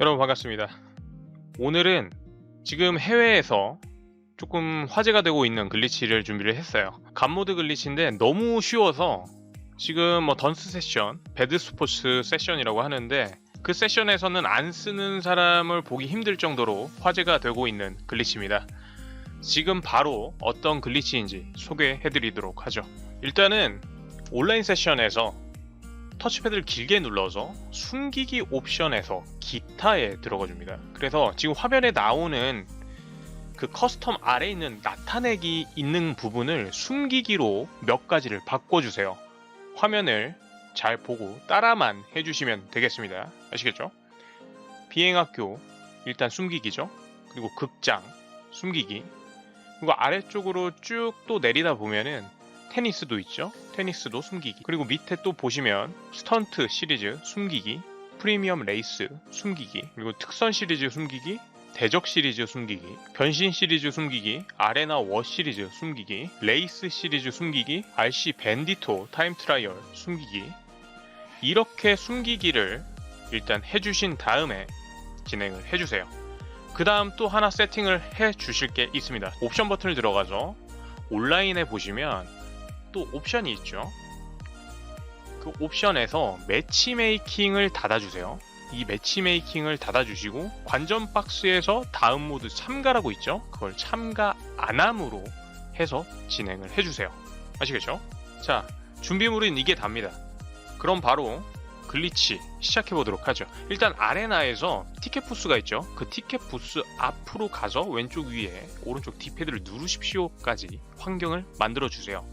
여러분 반갑습니다. 오늘은 지금 해외에서 조금 화제가 되고 있는 글리치를 준비를 했어요. 간모드 글리치인데 너무 쉬워서 지금 뭐 던스 세션, 배드 스포츠 세션이라고 하는데 그 세션에서는 안 쓰는 사람을 보기 힘들 정도로 화제가 되고 있는 글리치입니다. 지금 바로 어떤 글리치인지 소개해 드리도록 하죠. 일단은 온라인 세션에서 터치패드를 길게 눌러서 숨기기 옵션에서 기타에 들어가 줍니다. 그래서 지금 화면에 나오는 그 커스텀 아래에 있는 나타내기 있는 부분을 숨기기로 몇 가지를 바꿔주세요. 화면을 잘 보고 따라만 해주시면 되겠습니다. 아시겠죠? 비행학교 일단 숨기기죠. 그리고 극장 숨기기. 그리고 아래쪽으로 쭉 또 내리다 보면은 테니스도 있죠. 테니스도 숨기기. 그리고 밑에 또 보시면 스턴트 시리즈 숨기기, 프리미엄 레이스 숨기기, 그리고 특선 시리즈 숨기기, 대적 시리즈 숨기기, 변신 시리즈 숨기기, 아레나 워 시리즈 숨기기, 레이스 시리즈 숨기기, RC 밴디토 타임 트라이얼 숨기기. 이렇게 숨기기를 일단 해주신 다음에 진행을 해주세요. 그 다음 또 하나 세팅을 해 주실 게 있습니다. 옵션 버튼을 들어가서 온라인에 보시면 또 옵션이 있죠. 그 옵션에서 매치메이킹을 닫아주세요. 이 매치메이킹을 닫아주시고 관전 박스에서 다음 모드 참가라고 있죠. 그걸 참가 안함으로 해서 진행을 해주세요. 아시겠죠? 자, 준비물은 이게 답니다. 그럼 바로 글리치 시작해 보도록 하죠. 일단 아레나에서 티켓 부스가 있죠. 그 티켓 부스 앞으로 가서 왼쪽 위에 오른쪽 D패드를 누르십시오까지 환경을 만들어 주세요.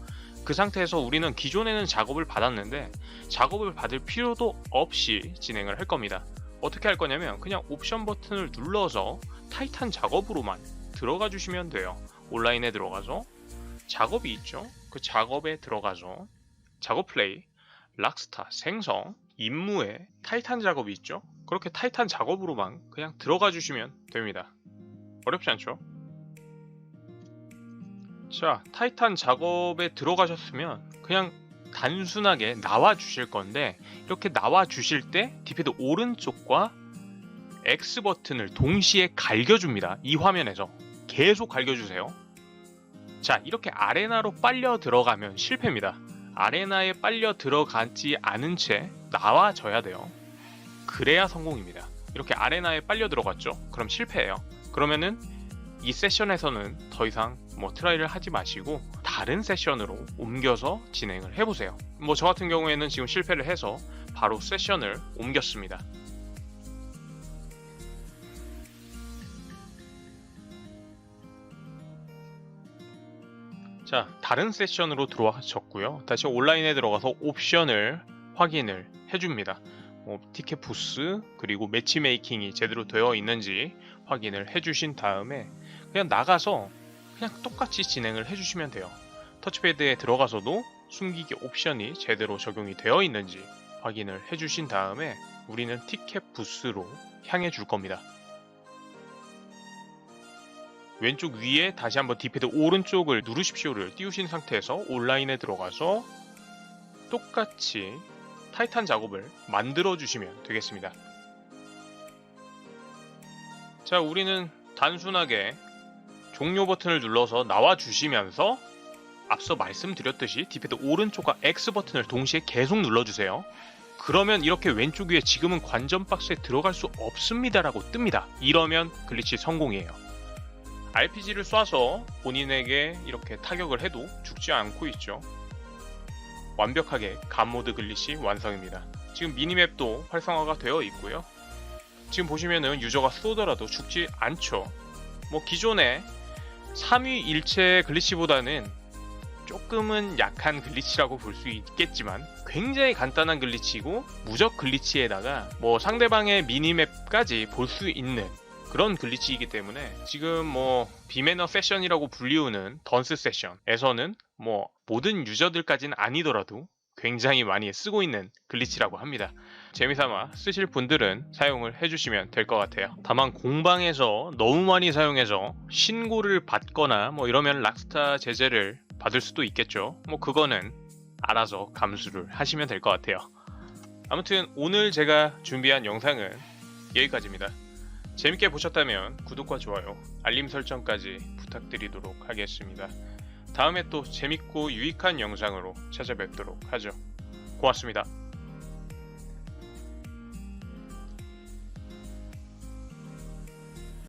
그 상태에서 우리는 기존에는 작업을 받았는데 작업을 받을 필요도 없이 진행을 할 겁니다. 어떻게 할 거냐면 그냥 옵션 버튼을 눌러서 타이탄 작업으로만 들어가 주시면 돼요. 온라인에 들어가서 작업이 있죠. 그 작업에 들어가서 작업 플레이, 락스타 생성, 임무에 타이탄 작업이 있죠. 그렇게 타이탄 작업으로만 그냥 들어가 주시면 됩니다. 어렵지 않죠? 자, 타이탄 작업에 들어가셨으면 그냥 단순하게 나와 주실 건데 이렇게 나와 주실 때 디패드 오른쪽과 X 버튼을 동시에 갈겨 줍니다. 이 화면에서 계속 갈겨 주세요. 자, 이렇게 아레나로 빨려 들어가면 실패입니다. 아레나에 빨려 들어가지 않은 채 나와줘야 돼요. 그래야 성공입니다. 이렇게 아레나에 빨려 들어갔죠? 그럼 실패예요. 그러면은 이 세션에서는 더 이상 뭐 트라이를 하지 마시고 다른 세션으로 옮겨서 진행을 해보세요. 뭐 저 같은 경우에는 지금 실패를 해서 바로 세션을 옮겼습니다. 자, 다른 세션으로 들어와셨고요. 다시 온라인에 들어가서 옵션을 확인을 해줍니다. 뭐, 티켓 부스 그리고 매치메이킹이 제대로 되어 있는지 확인을 해주신 다음에 그냥 나가서 그냥 똑같이 진행을 해주시면 돼요. 터치패드에 들어가서도 숨기기 옵션이 제대로 적용이 되어 있는지 확인을 해주신 다음에 우리는 티켓 부스로 향해 줄 겁니다. 왼쪽 위에 다시 한번 D패드 오른쪽을 누르십시오를 띄우신 상태에서 온라인에 들어가서 똑같이 타이탄 작업을 만들어 주시면 되겠습니다. 자, 우리는 단순하게 종료 버튼을 눌러서 나와 주시면서 앞서 말씀드렸듯이 D패드 오른쪽과 X 버튼을 동시에 계속 눌러주세요. 그러면 이렇게 왼쪽 위에 지금은 관전 박스에 들어갈 수 없습니다라고 뜹니다. 이러면 글리치 성공이에요. RPG를 쏴서 본인에게 이렇게 타격을 해도 죽지 않고 있죠. 완벽하게 간모드 글리시 완성입니다. 지금 미니맵도 활성화가 되어 있고요. 지금 보시면은 유저가 쏘더라도 죽지 않죠. 뭐 기존의 3위 일체 글리치보다는 조금은 약한 글리치라고 볼 수 있겠지만 굉장히 간단한 글리치고 무적 글리치에다가 뭐 상대방의 미니맵까지 볼 수 있는 그런 글리치이기 때문에 지금 뭐 비매너 세션이라고 불리우는 던스 세션에서는 뭐 모든 유저들까지는 아니더라도 굉장히 많이 쓰고 있는 글리치라고 합니다. 재미삼아 쓰실 분들은 사용을 해주시면 될 것 같아요. 다만 공방에서 너무 많이 사용해서 신고를 받거나 뭐 이러면 락스타 제재를 받을 수도 있겠죠. 뭐 그거는 알아서 감수를 하시면 될 것 같아요. 아무튼 오늘 제가 준비한 영상은 여기까지입니다. 재밌게 보셨다면 구독과 좋아요, 알림 설정까지 부탁드리도록 하겠습니다. 다음에 또 재밌고 유익한 영상으로 찾아뵙도록 하죠. 고맙습니다.